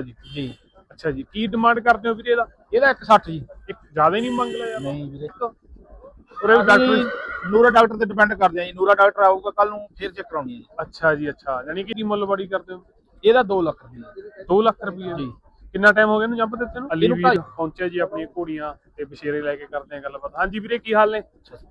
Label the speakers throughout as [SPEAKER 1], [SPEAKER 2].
[SPEAKER 1] ਜੀ
[SPEAKER 2] ਜੀ।
[SPEAKER 1] ਅੱਛਾ ਜੀ ਕੀ ਡਿਮਾਂਡ ਕਰਦੇ ਹੋ ਵੀਰੇ ਇਹਦਾ?
[SPEAKER 2] ਇਹਦਾ 160 ਜੀ।
[SPEAKER 1] ਇੱਕ ਜ਼ਿਆਦਾ ਹੀ ਨਹੀਂ ਮੰਗ ਲਿਆ।
[SPEAKER 2] ਨਹੀਂ ਵੀਰੇ
[SPEAKER 1] ਉਰੇ ਡਾਕਟਰ
[SPEAKER 2] ਨੂਰਾ ਡਾਕਟਰ ਤੇ ਡਿਪੈਂਡ ਕਰਦੇ ਆ ਜੀ। ਨੂਰਾ ਡਾਕਟਰ ਆਊਗਾ ਕੱਲ ਨੂੰ ਫਿਰ ਚੈੱਕ ਕਰਾਉਣੀ ਹੈ ਜੀ।
[SPEAKER 1] ਅੱਛਾ ਜੀ ਅੱਛਾ। ਯਾਨੀ ਕਿ ਕੀ ਮੁੱਲ ਬੜੀ ਕਰਦੇ ਹੋ?
[SPEAKER 2] ਇਹਦਾ 2 ਲੱਖ ਰੁਪਏ
[SPEAKER 1] 2 ਲੱਖ ਰੁਪਏ
[SPEAKER 2] ਜੀ।
[SPEAKER 1] ਕਿੰਨਾ ਟਾਈਮ ਹੋ ਗਿਆ ਇਹਨੂੰ ਜੰਪ ਦਿੱਤੇ ਨੂੰ? ਅਲੀ
[SPEAKER 2] ਇਹਨੂੰ
[SPEAKER 1] ਵੀ
[SPEAKER 2] ਢਾਈ-
[SPEAKER 1] ਪਹੁੰਚਿਆ ਜੀ ਆਪਣੀਆਂ ਘੋੜੀਆਂ ਤੇ ਬਸ਼ੇਰੇ ਲੈ ਕੇ ਕਰਦੇ ਆ ਗੱਲਬਾਤ। ਹਾਂਜੀ ਵੀਰੇ ਕੀ ਹਾਲ ਨੇ?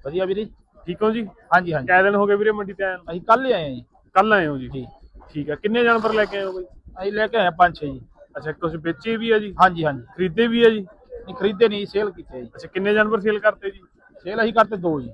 [SPEAKER 2] ਵਧੀਆ ਵੀਰੇ।
[SPEAKER 1] ਠੀਕ ਹੋ ਜੀ?
[SPEAKER 2] ਹਾਂਜੀ ਹਾਂਜੀ।
[SPEAKER 1] ਕਿੰਨੇ ਦਿਨ ਹੋ ਗਏ ਵੀਰੇ ਮੰਡੀ ਤੇ ਆਏ
[SPEAKER 2] ਅਸੀਂ ਕੱਲ ਹੀ ਆਏ ਆ ਜੀ।
[SPEAKER 1] ਕੱਲ ਆਏ ਹੋ ਜੀ? ਠੀਕ ਹੈ ਕਿੰਨੇ ਜਾਨਵਰ ਲੈ ਕੇ ਆਏ ਹੋ ਬਈ?
[SPEAKER 2] ਅਸੀਂ ਲੈ ਕੇ ਆਏ 5-6 ਜੀ।
[SPEAKER 1] ਅੱਛਾ ਕੁਝ ਵੇਚੇ ਵੀ ਆ ਜੀ?
[SPEAKER 2] ਹਾਂਜੀ ਹਾਂਜੀ।
[SPEAKER 1] ਖਰੀਦੇ ਵੀ ਆ ਜੀ?
[SPEAKER 2] ਨਹੀਂ ਖਰੀਦੇ ਨਹੀਂ ਸੇਲ ਕੀਤੇ ਜੀ।
[SPEAKER 1] ਅੱਛਾ ਕਿੰਨੇ ਜਾਨਵਰ ਸੇਲ ਕਰਤੇ ਜੀ?
[SPEAKER 2] ਸੇਲ ਅਸੀਂ ਕਰਤੇ ਦੋ ਜੀ।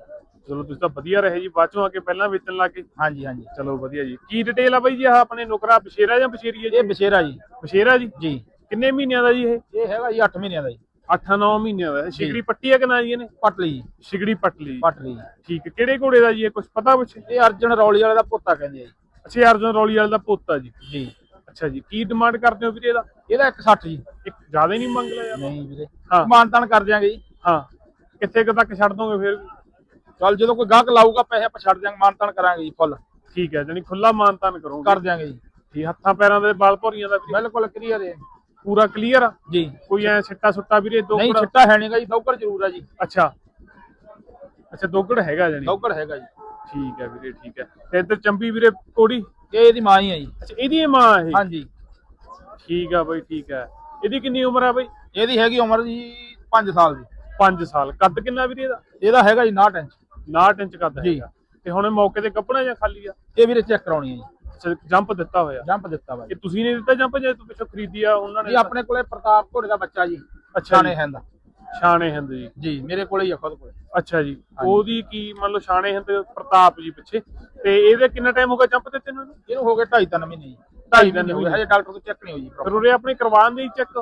[SPEAKER 1] ਚਲੋ ਤੁਸੀਂ ਤਾਂ ਵਧੀਆ ਰਹੇ ਜੀ ਬਾਅਦ ਆ ਕੇ ਪਹਿਲਾਂ ਵੇਚਣ ਲੱਗੇ
[SPEAKER 2] ਹਾਂਜੀ ਹਾਂਜੀ।
[SPEAKER 1] ਚਲੋ ਵਧੀਆ ਜੀ। ਕੀ ਡਿਟੇਲ ਆ ਬਾਈ ਜੀ ਆਹ ਆਪਣੇ ਨੁਕਰਾ ਬਸ਼ੇਰਾ ਜਾਂ ਬਸ਼ੇਰੀ ਹੈ ਜੀ?
[SPEAKER 2] ਇਹ ਬਸੇਰਾ ਜੀ।
[SPEAKER 1] ਬਸ਼ੇਰਾ ਜੀ?
[SPEAKER 2] ਜੀ।
[SPEAKER 1] ਕਿੰਨੇ ਮਹੀਨਿਆਂ ਦਾ ਜੀ ਇਹ?
[SPEAKER 2] ਇਹ ਹੈਗਾ ਜੀ 8 ਮਹੀਨਿਆਂ ਦਾ ਜੀ।
[SPEAKER 1] 8-9 ਮਹੀਨਿਆਂ ਦਾ। ਸ਼ਿਗੜੀ ਪੱਟੀ ਹੈ ਕਿ ਨਾ ਜੀ ਇਹਨੇ?
[SPEAKER 2] ਪਟਲੀ ਜੀ।
[SPEAKER 1] ਸ਼ਿਗੜੀ ਪਟਲੀ
[SPEAKER 2] ਪਟਲੀ
[SPEAKER 1] ਠੀਕ ਕਿਹੜੇ ਘੋੜੇ ਦਾ ਜੀ ਇਹ? ਕੁਝ ਪਤਾ ਕੁਛ?
[SPEAKER 2] ਇਹ ਅਰਜਨ ਰੌਲੀ ਵਾਲੇ ਦਾ ਪੋਤਾ ਕਹਿੰਦੇ ਆ ਜੀ।
[SPEAKER 1] ਅੱਛਾ ਅਰਜੁਨ ਰੌਲੀ ਵਾਲਾ ਦਾ ਪੋਤਾ ਜੀ।
[SPEAKER 2] ਜੀ।
[SPEAKER 1] ਅੱਛਾ ਜੀ ਕੀ ਡਿਮਾਂਡ ਕਰਦੇ ਹੋ ਵੀਰੇ ਇਹਦਾ?
[SPEAKER 2] ਇਹਦਾ 160 ਜੀ
[SPEAKER 1] ਇੱਕ ਜ਼ਿਆਦਾ ਹੀ ਨਹੀਂ ਮੰਗ ਲਿਆ ਯਾਰ
[SPEAKER 2] ਨਹੀਂ ਵੀਰੇ।
[SPEAKER 1] ਹਾਂ।
[SPEAKER 2] ਮਾਨਤਾਨ ਕਰ ਦਿਆਂਗੇ ਜੀ।
[SPEAKER 1] ਹਾਂ। ਕਿੱਥੇ ਕੁ ਤੱਕ ਛੱਡ ਦੋਗੇ ਫਿਰ?
[SPEAKER 2] ਚੱਲ ਜਦੋਂ ਕੋਈ ਗਾਹਕ ਲਾਊਗਾ ਪੈਸੇ ਆਪਾਂ ਛੱਡ ਦਿਆਂਗੇ ਮਾਨਤਾਨ ਕਰਾਂਗੇ ਜੀ ਫੁੱਲ
[SPEAKER 1] ਠੀਕ ਹੈ ਜਾਨੀ ਖੁੱਲਾ ਮਾਨਤਾਨ ਕਰੋਗੇ
[SPEAKER 2] ਕਰ ਦਿਆਂਗੇ ਜੀ।
[SPEAKER 1] ਠੀਕ ਹੱਥਾਂ ਪੈਰਾਂ ਦੇ ਬਾਲ ਭੌਰੀਆਂ ਦਾ
[SPEAKER 2] ਬਿਲਕੁਲ ਕਲੀਅਰ ਹੈ।
[SPEAKER 1] ਪੂਰਾ ਕਲੀਅਰ ਆ?
[SPEAKER 2] ਜੀ।
[SPEAKER 1] ਕੋਈ ਐ ਸਿੱਟਾ ਸੁੱਟਾ ਵੀਰੇ ਦੋ
[SPEAKER 2] ਨਹੀਂ ਛਿੱਟਾ ਹੈ ਨਹੀਂਗਾ ਜੀ ਦੌਕੜ ਜ਼ਰੂਰ ਆ ਜੀ।
[SPEAKER 1] ਅੱਛਾ। ਅੱਛਾ ਦੋਗੜ ਹੈਗਾ ਜਾਨੀ
[SPEAKER 2] ਦੌਕੜ ਹੈਗਾ ਜੀ।
[SPEAKER 1] ਠੀਕ ਹੈ ਵੀਰੇ ਠੀਕ ਹੈ। ਤੇ ਇੱਧਰ ਚੰਬੀ ਵੀਰੇ ਕੋੜੀ?
[SPEAKER 2] ਇਹ ਇਹਦੀ ਮਾਂ ਹੀ ਆ ਜੀ।
[SPEAKER 1] ਅੱਛਾ ਇਹਦੀ ਇਹ ਮਾਂ ਇਹ?
[SPEAKER 2] ਹਾਂਜੀ।
[SPEAKER 1] ਠੀਕ ਆ ਬਈ ਠੀਕ ਹੈ ਇਹਦੀ ਕਿੰਨੀ ਉਮਰ ਆ ਬਈ?
[SPEAKER 2] ਇਹਦੀ ਹੈਗੀ ਉਮਰ ਜੀ 5 ਸਾਲ ਦੀ।
[SPEAKER 1] 5 ਸਾਲ। ਕੱਦ ਕਿੰਨਾ ਵੀਰੇ ਇਹਦਾ?
[SPEAKER 2] ਇਹਦਾ ਹੈਗਾ ਜੀ 69 ਇੰਚ।
[SPEAKER 1] 59 ਇੰਚ ਕੱਦ। ਹੈਗਾ। ਤੇ ਹੁਣ ਮੌਕੇ ਤੇ ਕੱਪੜਾ ਜਾਂ ਖਾਲੀ ਆ?
[SPEAKER 2] ਇਹ ਵੀਰੇ ਚੈੱਕ ਕਰਾਉਣੀ ਹੈ ਜੀ।
[SPEAKER 1] ਜੰਪ ਦਿੱਤਾ ਹੋਇਆ।
[SPEAKER 2] ਜੰਪ ਦਿੱਤਾ ਵਾ
[SPEAKER 1] ਇਹ ਤੁਸੀਂ ਨੇ ਦਿੱਤਾ ਜੰਪ ਜਾਂ ਤੂੰ ਪਿੱਛੋਂ ਖਰੀਦੀ ਆ ਉਹਨਾਂ ਨੇ
[SPEAKER 2] ਇਹ ਆਪਣੇ ਕੋਲੇ ਪ੍ਰਤਾਪ ਘੋੜੇ ਦਾ ਬੱਚਾ ਜੀ।
[SPEAKER 1] ਅੱਛਾ ਜੀ।
[SPEAKER 2] ਹੈਂਦਾ।
[SPEAKER 1] ਸ਼ਾਨੇ ਹਿੰਦ ਜੀ।
[SPEAKER 2] ਜੀ ਮੇਰੇ ਕੋਲੇ ਹੀ ਆ ਖੁਦ ਕੋਲੇ।
[SPEAKER 1] ਅੱਛਾ ਜੀ। ਉਹਦੀ ਕੀ ਮੰਨ ਲਓ ਸ਼ਾਨੇ ਹਿੰਦ ਪ੍ਰਤਾਪ ਜੀ ਪਿੱਛੇ? ਤੇ ਇਹਦੇ ਕਿੰਨਾ ਟਾਈਮ ਹੋ ਗਿਆ ਜੰਪ ਦਿੱਤੇ ਨੂੰ ਇਹਨੂੰ?
[SPEAKER 2] ਹੋ ਗਏ 2.5 3 ਮਹੀਨੇ ਜੀ।
[SPEAKER 1] ਢਾਈ
[SPEAKER 2] 2.5
[SPEAKER 1] ਤਿੰਨ
[SPEAKER 2] ਮਹੀਨੇ ਹੋ ਗਏ। ਹਜੇ ਡਾਕਟਰ ਤੋਂ ਚੈੱਕ ਨਹੀਂ ਹੋਈ
[SPEAKER 1] ਫਿਰ ਉਰੇ ਆਪਣੇ ਕਰਵਾਉਣ ਦੀ ਚੈੱਕ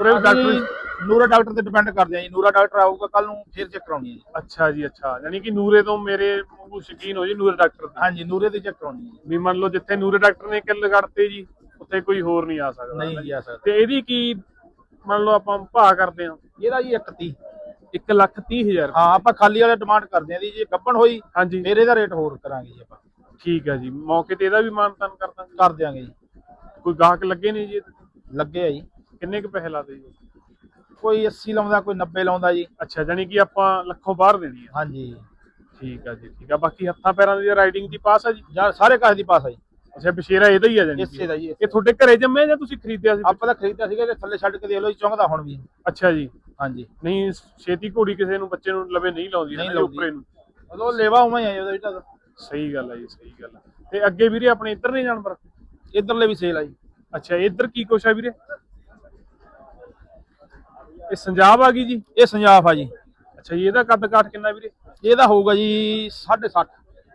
[SPEAKER 1] ਉਰੇ
[SPEAKER 2] ਡਾਕਟਰ ਨੂਰਾ ਡਾਕਟਰ ਤੇ ਡਿਪੈਂਡ ਕਰਦੇ ਆ ਜੀ। ਨੂਰਾ ਡਾਕਟਰ ਆਊਗਾ ਕੱਲ ਨੂੰ ਫਿਰ ਚੈੱਕ ਕਰਾਉਣੀ ਹੈ ਜੀ।
[SPEAKER 1] ਅੱਛਾ ਜੀ ਅੱਛਾ। ਯਾਨੀ ਕਿ ਨੂਰੇ ਤੋਂ ਮੇਰੇ ਵਾਂਗੂ ਸ਼ਕੀਨ ਹੋ ਜੀ ਨੂਰੇ ਡਾਕਟਰ ਦੀ
[SPEAKER 2] ਹਾਂਜੀ ਨੂਰੇ ਦੀ ਚੈੱਕ ਕਰਾਉਣੀ ਹੈ ਜੀ।
[SPEAKER 1] ਵੀ ਮੰਨ ਲਓ ਜਿੱਥੇ ਨੂਰੇ ਡਾਕਟਰ ਨੇ ਕਿੱਲ ਕੱਢਤੇ ਜੀ ਉੱਥੇ ਕੋਈ ਹੋਰ ਨਹੀਂ ਆ ਸਕਦਾ।
[SPEAKER 2] ਨਹੀਂ ਜੀ ਆ ਸਕਦਾ।
[SPEAKER 1] ਤੇ ਇਹਦੀ ਕੀ ਮੰਨ ਲਓ ਆਪਾਂ ਭਾਅ ਕਰਦੇ ਹਾਂ।
[SPEAKER 2] ਇਹਦਾ ਜੀ 31
[SPEAKER 1] 1 ਲੱਖ 30 ਹਜ਼ਾਰ
[SPEAKER 2] ਹਾਂ ਆਪਾਂ ਖਾਲੀ ਵਾਲੇ ਡਿਮਾਂਡ ਕਰਦੇ ਆ ਦੀ ਜੇ ਗੱਬਣ ਹੋਈ
[SPEAKER 1] ਹਾਂਜੀ।
[SPEAKER 2] ਫਿਰ ਇਹਦਾ ਰੇਟ ਹੋਰ ਕਰਾਂਗੇ ਜੀ ਆਪਾਂ।
[SPEAKER 1] ਠੀਕ ਹੈ ਜੀ। ਮੌਕੇ ਤੇ ਇਹਦਾ ਵੀ ਮਾਨਤਾਨ ਕਰ ਦਾਂਗੇ।
[SPEAKER 2] ਕਰ ਦਿਆਂਗੇ ਜੀ।
[SPEAKER 1] ਕੋਈ ਗਾਹਕ ਲੱਗੇ ਨਹੀਂ ਜੀ?
[SPEAKER 2] ਲੱਗੇ ਆ ਜੀ।
[SPEAKER 1] ਕਿੰਨੇ ਕੁ ਪੈਸੇ ਲਾਦੇ ਜੀ?
[SPEAKER 2] ਕੋਈ 80 ਲਾਉਂਦਾ ਕੋਈ 90 ਲਾਉਂਦਾ ਜੀ।
[SPEAKER 1] ਅੱਛਾ ਜਾਨੀ ਕਿ ਆਪਾਂ ਲੱਖੋਂ ਬਾਹਰ ਦੇਣੀ ਹੈ
[SPEAKER 2] ਹਾਂਜੀ।
[SPEAKER 1] ਠੀਕ ਆ ਜੀ ਠੀਕ ਆ। ਬਾਕੀ ਹੱਥਾਂ ਪੈਰਾਂ ਦੀ ਰਾਈਡਿੰਗ ਦੀ ਪਾਸ ਆ ਜੀ?
[SPEAKER 2] ਸਾਰੇ ਕਾਸ ਦੀ ਪਾਸ ਆ ਜੀ।
[SPEAKER 1] ਅੱਛਾ ਬਸ਼ੇਰਾ ਇਹਦਾ ਹੀ ਆ ਜਾਨੀ
[SPEAKER 2] ਇਸੇ ਦਾ ਜੀ
[SPEAKER 1] ਇਹ ਤੁਹਾਡੇ ਘਰੇ ਜੰਮਿਆ ਜਾਂ ਤੁਸੀਂ ਖਰੀਦਿਆ ਸੀ?
[SPEAKER 2] ਆਪਾਂ ਤਾਂ ਖਰੀਦਿਆ ਸੀਗਾ ਤੇ ਥੱਲੇ ਛੱਡ ਕੇ ਦੇਖ ਲਓ ਜੀ ਚੁੰਗਦਾ ਹੁਣ ਵੀ
[SPEAKER 1] ਅੱਛਾ ਜੀ।
[SPEAKER 2] ਹਾਂਜੀ।
[SPEAKER 1] ਨਹੀਂ ਛੇਤੀ ਘੋੜੀ ਕਿਸੇ ਨੂੰ ਬੱਚੇ ਨੂੰ ਲਵੇ ਨਹੀਂ ਲਾਉਂਦੀ
[SPEAKER 2] ਨਹੀਂ।
[SPEAKER 1] ਉੱਪਰੇ ਨੂੰ।
[SPEAKER 2] ਉਦੋਂ ਲੇਵਾ ਉਵੇਂ ਹੀ ਆ ਜੀ ਉਹਦਾ ਜਿਹੜਾ।
[SPEAKER 1] ਸਹੀ ਗੱਲ ਆ ਜੀ ਸਹੀ ਗੱਲ ਤੇ ਅੱਗੇ ਵੀਰੇ ਆਪਣੇ ਇੱਧਰ ਨਹੀਂ ਜਾਨਵਰ?
[SPEAKER 2] ਇਧਰਲੇ ਵੀ ਸੇਲ ਆ ਜੀ।
[SPEAKER 1] ਅੱਛਾ ਇੱਧਰ ਕੀ ਕੁਛ ਆ ਵੀਰੇ? ਇਹ ਸੰਜਾਬ ਆ ਗਈ ਜੀ?
[SPEAKER 2] ਇਹ ਸੰਜਾਫ ਆ ਜੀ।
[SPEAKER 1] ਅੱਛਾ ਜੀ ਇਹਦਾ ਕੱਦ ਕਾਠ ਕਿੰਨਾ ਵੀਰੇ?
[SPEAKER 2] ਇਹਦਾ ਹੋਊਗਾ ਜੀ 60 60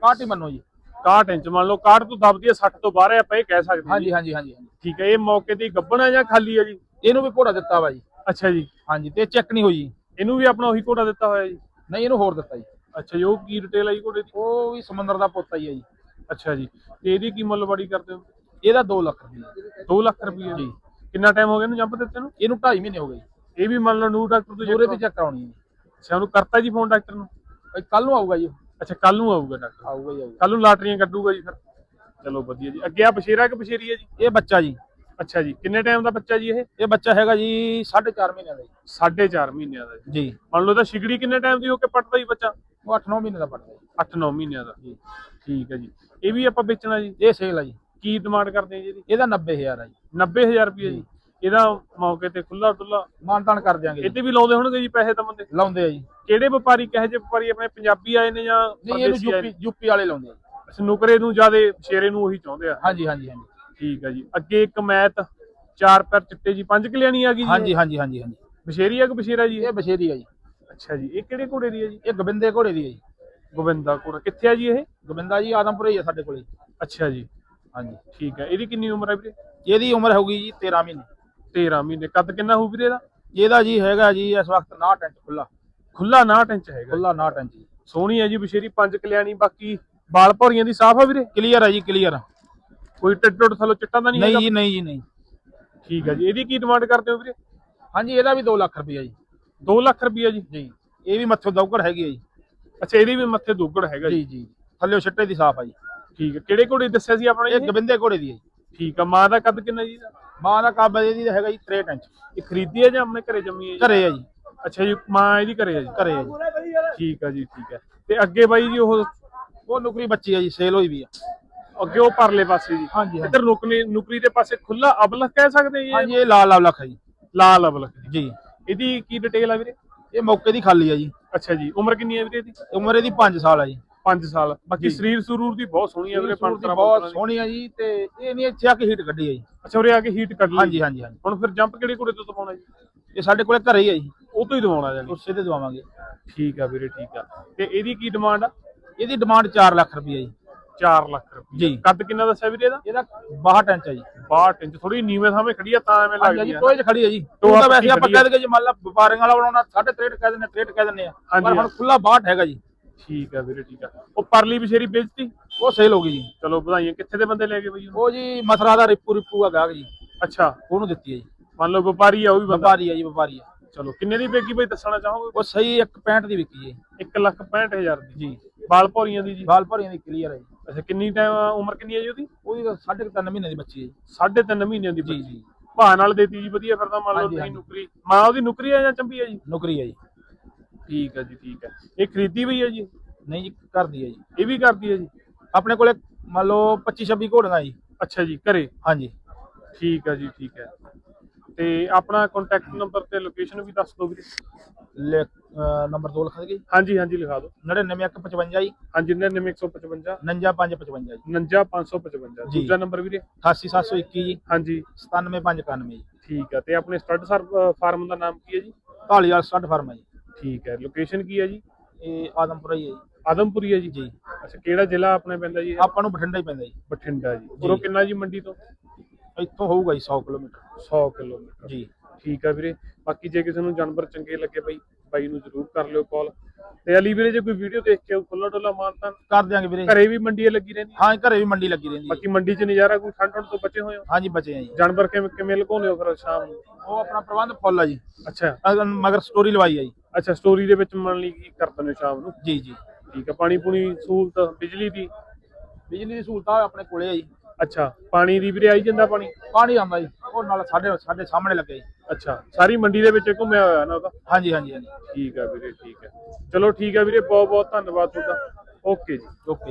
[SPEAKER 2] ਕਾਟ ਹੀ ਮੰਨੋ ਜੀ।
[SPEAKER 1] 61 ਇੰਚ ਮੰਨ ਲਓ 61 ਤੋਂ ਦਬਦੀ ਹੈ 60 ਤੋਂ ਬਾਹਰ ਹੈ ਆਪਾਂ ਇਹ ਕਹਿ ਸਕਦੇ ਹਾਂ
[SPEAKER 2] ਹਾਂਜੀ ਹਾਂਜੀ ਹਾਂਜੀ ਹਾਂਜੀ।
[SPEAKER 1] ਠੀਕ ਹੈ ਇਹ ਮੌਕੇ ਤੇ ਹੀ ਗੱਭਣ ਹੈ ਜਾਂ ਖਾਲੀ ਹੈ ਜੀ?
[SPEAKER 2] ਇਹਨੂੰ ਵੀ ਘੋੜਾ ਦਿੱਤਾ ਵਾ ਜੀ।
[SPEAKER 1] ਅੱਛਾ ਜੀ।
[SPEAKER 2] ਹਾਂਜੀ ਤੇ ਚੈੱਕ ਨਹੀਂ ਹੋਈ। ਜੀ
[SPEAKER 1] ਇਹਨੂੰ ਵੀ ਆਪਣਾ ਉਹੀ ਘੋੜਾ ਦਿੱਤਾ ਹੋਇਆ ਜੀ?
[SPEAKER 2] ਨਹੀਂ ਇਹਨੂੰ ਹੋਰ ਦਿੱਤਾ ਜੀ।
[SPEAKER 1] ਅੱਛਾ ਜੀ ਉਹ ਕੀ ਡਿਟੇਲ ਹੈ ਜੀ ਘੋੜੇ ਦੀ?
[SPEAKER 2] ਉਹ ਵੀ ਸਮੁੰਦਰ ਦਾ ਪੁੱਤ ਹੀ ਹੈ ਜੀ।
[SPEAKER 1] ਅੱਛਾ ਜੀ ਤੇ ਇਹਦੀ ਕੀ ਮੁੱਲ ਬੜੀ ਕਰਦੇ ਹੋ?
[SPEAKER 2] ਇਹਦਾ 2 ਲੱਖ ਰੁਪਏ
[SPEAKER 1] 2 ਲੱਖ ਰੁਪਏ
[SPEAKER 2] ਜੀ।
[SPEAKER 1] ਕਿੰਨਾ ਟਾਈਮ ਹੋ ਗਿਆ ਇਹਨੂੰ ਜੰਪ ਦਿੱਤੇ ਨੂੰ?
[SPEAKER 2] ਇਹਨੂੰ 2.5 ਮਹੀਨੇ ਹੋ ਗਏ ਜੀ।
[SPEAKER 1] ਇਹ ਵੀ ਮੰਨ ਲਓ ਨੂੰ ਡਾਕਟਰ ਤੋਂ
[SPEAKER 2] ਪੂਰੇ ਵੀ ਚੈੱਕ ਕਰਾਉਣੀ ਹੈ
[SPEAKER 1] ਅੱਛਾ ਉਹਨੂੰ ਕਰਤਾ ਜੀ ਫੋਨ ਡਾਕਟਰ ਨੂੰ?
[SPEAKER 2] ਕੱਲ ਨੂੰ ਆਊਗਾ ਜੀ ਉਹ।
[SPEAKER 1] ਅੱਛਾ ਕੱਲ ਨੂੰ ਆਊਗਾ ਡਾਕਟਰ
[SPEAKER 2] ਆਊਗਾ ਜੀ ਆਊਗਾ।
[SPEAKER 1] ਕੱਲ ਨੂੰ ਲਾਟਰੀਆਂ ਕੱਢੂਗਾ ਜੀ ਫਿਰ। ਚਲੋ ਵਧੀਆ ਜੀ। ਅੱਗੇ ਆ ਬਸ਼ੇਰਾ ਕਿ ਬਸ਼ੇਰੀ ਹੈ ਜੀ?
[SPEAKER 2] ਇਹ ਬੱਚਾ ਜੀ।
[SPEAKER 1] ਅੱਛਾ ਜੀ। ਕਿੰਨੇ ਟਾਈਮ ਦਾ ਬੱਚਾ ਜੀ ਇਹ?
[SPEAKER 2] ਇਹ ਬੱਚਾ ਹੈਗਾ ਜੀ 4.5 ਮਹੀਨਿਆਂ ਦਾ ਜੀ।
[SPEAKER 1] 4.5 ਮਹੀਨਿਆਂ ਦਾ ਜੀ। ਮੰਨ ਲਓ ਤਾਂ ਸ਼ਿਗੜੀ ਕਿੰਨੇ ਟਾਈਮ ਦੀ ਹੋ ਕੇ ਪੜਦਾ ਜੀ ਬੱਚਾ?
[SPEAKER 2] ਉਹ 8-9 ਮਹੀਨੇ ਦਾ ਪੜਦਾ ਜੀ।
[SPEAKER 1] 8-9 ਮਹੀਨਿਆਂ ਦਾ।
[SPEAKER 2] ਜੀ।
[SPEAKER 1] ਠੀਕ ਹੈ ਜੀ। ਇਹ ਵੀ ਆਪਾਂ ਵੇਚਣਾ ਜੀ?
[SPEAKER 2] ਇਹ ਸੇਲ ਆ ਜੀ।
[SPEAKER 1] ਕੀ ਡਿਮਾਂਡ ਕਰਦੇ ਜੀ ਇਹਦੀ?
[SPEAKER 2] ਇਹਦਾ 90000 ਆ ਜੀ।
[SPEAKER 1] 90000 ਰੁਪਏ ਜੀ। ਇਹਦਾ ਮੌਕੇ ਤੇ ਖੁੱਲਾ ਡੁੱਲਾ
[SPEAKER 2] ਮਾਨਤਾਨ ਕਰ ਦਿਆਂਗੇ
[SPEAKER 1] ਇਹਦੇ ਵੀ ਲਾਉਂਦੇ ਹੋਣਗੇ ਜੀ ਪੈਸੇ ਤਾਂ ਬੰਦੇ?
[SPEAKER 2] ਲਾਉਂਦੇ ਆ ਜੀ।
[SPEAKER 1] ਕਿਹੜੇ ਵਪਾਰੀ ਕਹੇ ਜੇ ਵਪਾਰੀ ਆਪਣੇ ਪੰਜਾਬੀ ਆਏ ਨੇ ਜਾਂ
[SPEAKER 2] ਨਹੀਂ ਇਹਨੂੰ
[SPEAKER 1] ਪਰਦੇਸੀ ਆਏ
[SPEAKER 2] ਯੂਪੀ ਯੂਪੀ ਵਾਲੇ ਲਾਉਂਦੇ ਆ। ਜੀ।
[SPEAKER 1] ਸਨੂਕਰੇ ਨੂੰ ਜਿਆਦੇ ਸ਼ੇਰੇ ਨੂੰ ਉਹੀ ਚਾਹੁੰਦੇ ਆ?
[SPEAKER 2] ਹਾਂਜੀ ਹਾਂਜੀ ਹਾਂਜੀ।
[SPEAKER 1] ਠੀਕ ਹੈ ਜੀ। ਅੱਗੇ ਇੱਕ ਮੈਤ ਚਾਰ ਪੈਰ ਚਿੱਟੇ ਜੀ ਪੰਜ ਕਲਿਆਣੀ ਆ ਗਈ ਜੀ
[SPEAKER 2] ਹਾਂਜੀ ਹਾਂਜੀ ਹਾਂਜੀ ਹਾਂਜੀ।
[SPEAKER 1] ਬਸ਼ੇਰੀ ਆ ਕਿ ਬਸ਼ੇਰਾ ਜੀ? ਇਹ?
[SPEAKER 2] ਇਹ ਬਸ਼ੇਰੀ ਆ ਜੀ।
[SPEAKER 1] ਅੱਛਾ ਜੀ ਇਹ ਕਿਹੜੇ ਘੋੜੇ ਦੀ ਹੈ ਜੀ?
[SPEAKER 2] ਇਹ ਗੋਬਿੰਦੇ ਘੋੜੇ ਦੀ ਹੈ ਜੀ।
[SPEAKER 1] ਗੋਬਿੰਦਾ ਘੋੜਾ। ਕਿੱਥੇ ਆ ਜੀ ਇਹ?
[SPEAKER 2] ਗੋਬਿੰਦਾ ਜੀ ਆਦਮਪੁਰੇ ਹੀ ਆ ਸਾਡੇ ਕੋਲੇ।
[SPEAKER 1] ਅੱਛਾ ਜੀ।
[SPEAKER 2] ਹਾਂਜੀ।
[SPEAKER 1] ਠੀਕ ਹੈ ਇਹਦੀ ਕਿੰਨੀ ਉਮਰ ਹੈ ਵੀਰੇ?
[SPEAKER 2] ਇਹਦੀ ਉਮਰ ਹੋਊਗੀ ਜੀ 13 ਮਹੀਨੇ।
[SPEAKER 1] 13 ਮਹੀਨੇ। ਕੱਦ ਕਿੰਨਾ ਹੋਊ ਵੀਰੇ ਇਹਦਾ?
[SPEAKER 2] ਇਹਦਾ ਜੀ ਹੈਗਾ ਜੀ ਇਸ ਵਕਤ 69 ਇੰਚ ਖੁੱਲਾ
[SPEAKER 1] ਖੁੱਲਾ 69 ਇੰਚ ਹੈਗਾ
[SPEAKER 2] ਖੁੱਲਾ 69 ਇੰਚ
[SPEAKER 1] ਸੋਹਣੀ ਹੈ ਜੀ ਬਸ਼ੇਰੀ ਪੰਜ ਕਲਿਆਣੀ ਬਾਕੀ ਬਾਲ ਭੌਰੀਆਂ ਦੀ ਸਾਫ਼ ਆ ਵੀਰੇ?
[SPEAKER 2] ਕਲੀਅਰ ਹੈ ਜੀ ਕਲੀਅਰ
[SPEAKER 1] ਕੋਈ ਟਿੱਟ ਟੁੱਟ ਥੱਲੋਂ ਚਿੱਟਾ ਤਾਂ ਨਹੀਂ
[SPEAKER 2] ਨਹੀਂ
[SPEAKER 1] ਹੈਗਾ?
[SPEAKER 2] ਜੀ ਨਹੀਂ ਜੀ ਨਹੀਂ।
[SPEAKER 1] ਠੀਕ ਹੈ ਜੀ ਇਹਦੀ ਕੀ ਡਿਮਾਂਡ ਕਰਦੇ ਹੋ ਵੀਰੇ?
[SPEAKER 2] ਹਾਂਜੀ ਇਹਦਾ ਵੀ 2 ਲੱਖ ਰੁਪਈਆ ਜੀ।
[SPEAKER 1] 2 ਲੱਖ ਰੁਪਈਆ ਜੀ?
[SPEAKER 2] ਜੀ। ਇਹ ਵੀ ਮੱਥੋਂ ਦੌਕੜ ਹੈਗੀ ਹੈ ਜੀ।
[SPEAKER 1] ਅੱਛਾ ਇਹਦੀ ਵੀ ਮੱਥੇ ਦੁੱਗੜ ਹੈਗਾ ਜੀ?
[SPEAKER 2] ਜੀ ਥੱਲੇ ਛੱਟੇ ਦੀ ਸਾਫ਼ ਆ ਜੀ।
[SPEAKER 1] ਠੀਕ ਹੈ ਕਿਹੜੇ ਘੋੜੇ ਦੱਸਿਆ ਸੀ ਆਪਣਾ
[SPEAKER 2] ਇਹ
[SPEAKER 1] ਜੀ
[SPEAKER 2] ਗੋਬਿੰਦੇ ਘੋੜੇ ਦੀ ਹੈ ਜੀ।
[SPEAKER 1] ਠੀਕ ਆ ਮਾਂ ਦਾ ਕੱਦ ਕਿੰਨਾ ਜੀ?
[SPEAKER 2] ਮਾਂ ਦਾ ਕੱਬ ਇਹਦੀ ਹੈਗਾ ਜੀ 63 ਇੰਚ।
[SPEAKER 1] ਇਹ ਖਰੀਦੀ ਹੈ ਜਾਂ ਆਪਣੇ ਘਰੇ ਜੰਮੀ ਹੈ
[SPEAKER 2] ਘਰੇ ਆ ਜੀ।
[SPEAKER 1] ਅੱਛਾ ਜੀ ਮਾਂ ਇਹਦੀ ਘਰੇ ਹੈ ਜੀ
[SPEAKER 2] ਘਰੇ ਆ ਜੀ।
[SPEAKER 1] ਠੀਕ ਆ ਜੀ ਠੀਕ ਹੈ ਤੇ ਅੱਗੇ ਬਾਈ ਜੀ ਉਹ
[SPEAKER 2] ਉਹ ਨੁਕਰੀ ਬੱਚੀ ਆ ਜੀ ਸੇਲ ਹੋਈ ਵੀ ਆ।
[SPEAKER 1] ਅੱਗੇ ਉਹ ਪਰਲੇ ਪਾਸੇ ਜੀ।
[SPEAKER 2] ਹਾਂਜੀ
[SPEAKER 1] ਇੱਧਰ ਨੁਕਰੀ ਨੁਕਰੀ ਦੇ ਪਾਸੇ ਖੁੱਲਾ ਅਬਲਕ ਕਹਿ ਸਕਦੇ ਜੀ?
[SPEAKER 2] ਹਾਂਜੀ ਇਹ ਲਾਲ ਲਾਲ ਲੱਖ ਆ ਜੀ।
[SPEAKER 1] ਲਾਲ ਅਬਲਕ ਜੀ।
[SPEAKER 2] ਜੀ
[SPEAKER 1] ਇਹਦੀ ਕੀ ਡਿਟੇਲ ਆ ਵੀਰੇ?
[SPEAKER 2] ਇਹ ਮੌਕੇ ਦੀ ਖਾਲੀ ਆ ਜੀ।
[SPEAKER 1] ਅੱਛਾ ਜੀ ਉਮਰ ਕਿੰਨੀ ਹੈ ਵੀਰੇ ਇਹਦੀ?
[SPEAKER 2] ਉਮਰ ਇਹਦੀ 5 ਸਾਲ ਆ ਜੀ।
[SPEAKER 1] 5 ਸਾਲ। ਬਾਕੀ
[SPEAKER 2] ਜੀ।
[SPEAKER 1] ਸਰੀਰ ਸਰੂਰ ਦੀ ਬਹੁਤ ਸੋਹਣੀ ਹੈ ਵੀਰੇ ਪੰਤਰਾ
[SPEAKER 2] ਬਹੁਤ ਸੋਹਣੀ ਆ ਜੀ ਤੇ ਇਹ ਨਹੀਂ ਇੱਥੇ ਆ ਕੇ ਹੀਟ ਕੱਢੀ ਆ ਜੀ।
[SPEAKER 1] ਅੱਛਾ ਉਰੇ ਆ ਕੇ ਹੀਟ ਕੱਢ ਲਈ।
[SPEAKER 2] ਹਾਂਜੀ ਹਾਂਜੀ ਹਾਂਜੀ।
[SPEAKER 1] ਹੁਣ ਫਿਰ ਜੰਪ ਕਿਹੜੇ ਘੋੜੇ ਤੋਂ ਦਵਾਉਣਾ ਜੀ?
[SPEAKER 2] ਇਹ ਸਾਡੇ ਕੋਲੇ ਘਰੇ ਹੀ ਆ ਜੀ।
[SPEAKER 1] ਉਹ ਤੋਂ ਹੀ ਦਵਾਉਣਾ ਜਾਨੀ
[SPEAKER 2] ਉਸੇ ਤੇ ਦਵਾਵਾਂਗੇ।
[SPEAKER 1] ਠੀਕ ਆ ਵੀਰੇ ਠੀਕ ਆ। ਤੇ ਇਹਦੀ ਕੀ ਡਿਮਾਂਡ ਆ?
[SPEAKER 2] ਇਹਦੀ ਡਿਮਾਂਡ 4 ਲੱਖ ਰੁਪਏ ਜੀ।
[SPEAKER 1] 4 ਲੱਖ ਰੁਪਏ
[SPEAKER 2] ਜੀ।
[SPEAKER 1] ਕੱਦ ਕਿੰਨਾ ਦੱਸਿਆ ਵੀਰੇ ਇਹਦਾ?
[SPEAKER 2] ਇਹਦਾ 62 ਇੰਚ ਆ ਜੀ।
[SPEAKER 1] 62 ਇੰਚ। ਥੋੜੀ ਨੀਵੇਂ ਥਾਵੇਂ ਖੜੀ ਆ ਤਾਂ ਐਵੇਂ
[SPEAKER 2] ਹਾਂਜੀ
[SPEAKER 1] ਲੱਗਦੀ
[SPEAKER 2] ਜੀ
[SPEAKER 1] ਆ
[SPEAKER 2] ਟੋਏ 'ਚ ਖੜੀ ਆ ਜੀ।
[SPEAKER 1] ਟੋਆ
[SPEAKER 2] ਉਹ ਤਾਂ ਵੈਸੇ ਆਪਾਂ। ਕਹਿ ਦਈਏ ਜੇ ਮੰਨ ਲਾ ਵਪਾਰੀਆਂ ਵਾਲਾ ਬਣਾਉਣਾ 63 ਕਹਿ ਦਿੰਦੇ 63 ਕਹਿ ਦਿੰਦੇ ਆ।
[SPEAKER 1] ਹਾਂਜੀ,
[SPEAKER 2] ਪਰ ਹੁਣ ਖੁੱਲਾ 62 ਹੈਗਾ ਜੀ।
[SPEAKER 1] ਠੀਕ ਆ ਵੀਰੇ ਠੀਕ ਆ। ਉਹ ਪਰਲੀ ਵਿਸ਼ੇਰੀ ਵੇਚਤੀ
[SPEAKER 2] ਉਹ ਸੇਲ ਹੋ ਗਈ ਜੀ।
[SPEAKER 1] ਚਲੋ ਵਧਾਈਆਂ। ਕਿੱਥੇ ਦੇ ਬੰਦੇ ਲੈ ਗਏ ਬਈ?
[SPEAKER 2] ਉਹ ਜੀ ਮਥਰਾ ਦਾ ਰਿਪੂ ਰਿਪੂ ਆ ਗਾਹਕ ਜੀ।
[SPEAKER 1] ਅੱਛਾ।
[SPEAKER 2] ਉਹਨੂੰ ਦਿੱਤੀ ਹੈ ਜੀ।
[SPEAKER 1] ਮੰਨ ਲਓ ਵਪਾਰੀ ਆ ਉਹ ਵੀ ਬੰਦਾ।
[SPEAKER 2] ਵਪਾਰੀ ਆ ਜੀ ਵਪਾਰੀ ਆ।
[SPEAKER 1] ਚਲੋ ਕਿੰਨੇ ਦੀ ਵੇਚੀ ਬਈ ਦੱਸਣਾ ਚਾਹੋਗੇ?
[SPEAKER 2] ਉਹ ਸਹੀ 165 ਦੀ ਵਿਕੀ ਜੀ
[SPEAKER 1] 1 ਲੱਖ 65000 ਦੀ।
[SPEAKER 2] ਜੀ।
[SPEAKER 1] ਬਾਲ ਭੌਰੀਆਂ ਦੀ ਜੀ।
[SPEAKER 2] ਗਾਲ ਭਰੀਆਂ ਦੀ ਕਲੀਅਰ ਹੈ ਜੀ।
[SPEAKER 1] ਅੱਛਾ ਕਿੰਨੀ ਟਾਈਮ ਉਮਰ ਕਿੰਨੀ ਹੈ ਜੀ ਉਹਦੀ?
[SPEAKER 2] ਉਹਦੀ ਤਾਂ ਸਾਢੇ ਕੁ ਤਿੰਨ ਮਹੀਨੇ ਦੀ ਬੱਚੀ ਹੈ ਜੀ।
[SPEAKER 1] ਸਾਢੇ ਤਿੰਨ ਮਹੀਨਿਆਂ ਦੀ
[SPEAKER 2] ਜੀ
[SPEAKER 1] ਬੱਚੀ।
[SPEAKER 2] ਜੀ।
[SPEAKER 1] ਭਾਅ ਨਾਲ ਦੇਤੀ ਜੀ ਵਧੀਆ ਫਿਰ ਤਾਂ ਮੰਨ ਲਓ ਤੁਸੀਂ। ਨੁਕਰੀ। ਮਾਂ ਉਹਦੀ ਨੁਕਰੀ ਹੈ ਜਾਂ ਚੰਬੀ ਹੈ ਜੀ?
[SPEAKER 2] ਨੌਕਰੀ ਹੈ ਜੀ।
[SPEAKER 1] ਠੀਕ ਹੈ ਜੀ ਠੀਕ ਹੈ। ਇਹ ਖਰੀਦੀ ਵੀ ਹੈ ਜੀ?
[SPEAKER 2] ਨਹੀਂ ਜੀ ਕਰਦੀ ਹੈ ਜੀ।
[SPEAKER 1] ਇਹ ਵੀ ਕਰਦੀ ਹੈ ਜੀ?
[SPEAKER 2] ਆਪਣੇ ਕੋਲੇ ਮੰਨ ਲਓ 25 26 ਘੋੜੀਆਂ ਜੀ।
[SPEAKER 1] ਅੱਛਾ ਜੀ ਘਰੇ?
[SPEAKER 2] ਹਾਂਜੀ।
[SPEAKER 1] ਠੀਕ ਹੈ ਜੀ ਠੀਕ ਹੈ। ਤੇ ਆਪਣਾ ਕੰਟੈਕਟ ਨੰਬਰ ਤੇ ਲੋਕੇਸ਼ਨ ਵੀ ਦੱਸ ਦਿਓ ਵੀਰੇ।
[SPEAKER 2] ਲੈ ਅਹ ਨੰਬਰ 2 ਲਿਖਾ ਦਈਏ
[SPEAKER 1] ਹਾਂਜੀ ਹਾਂਜੀ ਲਿਖਾ ਦਿਓ।
[SPEAKER 2] 99155 ਜੀ।
[SPEAKER 1] ਹਾਂਜੀ 99155
[SPEAKER 2] 59555 ਜੀ।
[SPEAKER 1] 59555
[SPEAKER 2] ਜੀ।
[SPEAKER 1] ਦੂਜਾ ਨੰਬਰ ਵੀਰੇ।
[SPEAKER 2] 88721 ਜੀ।
[SPEAKER 1] ਹਾਂਜੀ।
[SPEAKER 2] 97591 ਜੀ।
[SPEAKER 1] ਠੀਕ ਹੈ ਤੇ ਆਪਣੇ ਸਟੱਡ ਸਰ ਫਾਰਮ ਦਾ ਨਾਮ ਕੀ ਹੈ ਜੀ?
[SPEAKER 2] ਢਾਲੀ ਵਾਲਾ ਸਟੱਡ ਫਾਰਮ ਹੈ ਜੀ।
[SPEAKER 1] ਠੀਕ ਹੈ ਲੋਕੇਸ਼ਨ ਕੀ ਹੈ ਜੀ?
[SPEAKER 2] ਇਹ ਆਦਮਪੁਰਾ ਹੀ ਹੈ ਜੀ।
[SPEAKER 1] ਆਦਮਪੁਰੀ ਹੈ ਜੀ?
[SPEAKER 2] ਜੀ।
[SPEAKER 1] ਅੱਛਾ ਕਿਹੜਾ ਜ਼ਿਲ੍ਹਾ ਆਪਣੇ ਪੈਂਦਾ ਜੀ ਇਹ?
[SPEAKER 2] ਆਪਾਂ ਨੂੰ ਬਠਿੰਡਾ ਹੀ ਪੈਂਦਾ ਜੀ।
[SPEAKER 1] ਬਠਿੰਡਾ ਜੀ। ਉਰੋਂ ਕਿੰਨਾ ਜੀ ਮੰਡੀ ਤੋਂ?
[SPEAKER 2] ਇੱਥੋਂ ਹੋਊਗਾ ਜੀ 100 ਕਿਲੋਮੀਟਰ।
[SPEAKER 1] 100 ਕਿਲੋਮੀਟਰ।
[SPEAKER 2] ਜੀ।
[SPEAKER 1] ਠੀਕ ਆ ਵੀਰੇ ਬਾਕੀ ਜੇ ਕਿਸੇ ਨੂੰ ਜਾਨਵਰ ਚੰਗੇ ਲੱਗੇ ਬਈ ਬਾਈ ਨੂੰ ਜ਼ਰੂਰ ਕਰ ਲਿਓ ਕਾਲ ਤੇ ਅਲੀ ਵੀਰੇ ਜੇ ਕੋਈ ਵੀਡੀਓ ਦੇਖ ਕੇ ਖੁੱਲਾ ਡੋਲਾ ਮਾਨਤਾ
[SPEAKER 2] ਕਰ ਦਿਆਂਗੇ ਵੀਰੇ।
[SPEAKER 1] ਘਰੇ ਵੀ ਮੰਡੀ ਲੱਗੀ ਰਹਿੰਦੀ ਹੈ।
[SPEAKER 2] ਹਾਂ ਘਰੇ ਵੀ ਮੰਡੀ ਲੱਗੀ ਰਹਿੰਦੀ
[SPEAKER 1] ਬਾਕੀ ਮੰਡੀ 'ਚ ਨਜ਼ਾਰਾ ਕੋਈ ਠੰਡ ਠੰਡ ਤੋਂ ਬਚੇ ਹੋਏ ਹੋ?
[SPEAKER 2] ਹਾਂਜੀ ਬਚੇ ਆ ਜੀ।
[SPEAKER 1] ਜਾਨਵਰ ਕਿਵੇਂ ਕਿਵੇਂ ਲਗਾਉਂਦੇ ਹੋ ਫਿਰ ਸ਼ਾਮ ਨੂੰ?
[SPEAKER 2] ਉਹ ਆਪਣਾ ਪ੍ਰਬੰਧ ਫੁੱਲ ਆ ਜੀ।
[SPEAKER 1] ਅੱਛਾ।
[SPEAKER 2] ਮਗਰ ਸਟੋਰੀ ਲਵਾਈ ਆ ਜੀ।
[SPEAKER 1] ਅੱਛਾ ਸਟੋਰੀ ਦੇ ਵਿੱਚ ਮੰਨ ਲਈ ਕੀ ਕਰਦੇ ਨੇ ਸ਼ਾਮ ਨੂੰ?
[SPEAKER 2] ਜੀ ਜੀ।
[SPEAKER 1] ਠੀਕ ਆ ਪਾਣੀ ਪੂਣੀ ਸਹੂਲਤ ਬਿਜਲੀ ਦੀ?
[SPEAKER 2] ਬਿਜਲੀ ਦੀ ਸਹੂਲਤਾਂ ਆਪਣੇ ਕੋਲੇ ਆ ਜੀ।
[SPEAKER 1] ਅੱਛਾ ਪਾਣੀ ਦੀ ਵੀਰੇ ਆਈ ਜਾਂਦਾ ਪਾਣੀ?
[SPEAKER 2] ਪਾਣੀ ਆਉਂਦਾ ਜੀ। ਉਹ ਨਾਲ ਸਾਡੇ ਸਾਡੇ ਸਾਹਮਣੇ ਲੱਗੇ ਜੀ।
[SPEAKER 1] ਅੱਛਾ ਸਾਰੀ ਮੰਡੀ ਦੇ ਵਿੱਚ ਘੁੰਮਿਆ ਹੋਇਆ ਨਾ ਉਹਦਾ
[SPEAKER 2] ਹਾਂਜੀ ਹਾਂਜੀ ਹਾਂਜੀ।
[SPEAKER 1] ਠੀਕ ਆ ਵੀਰੇ ਠੀਕ ਹੈ। ਚਲੋ ਠੀਕ ਆ ਵੀਰੇ ਬਹੁਤ ਬਹੁਤ ਧੰਨਵਾਦ ਤੁਹਾਡਾ। ਓਕੇ ਜੀ।
[SPEAKER 2] ਓਕੇ।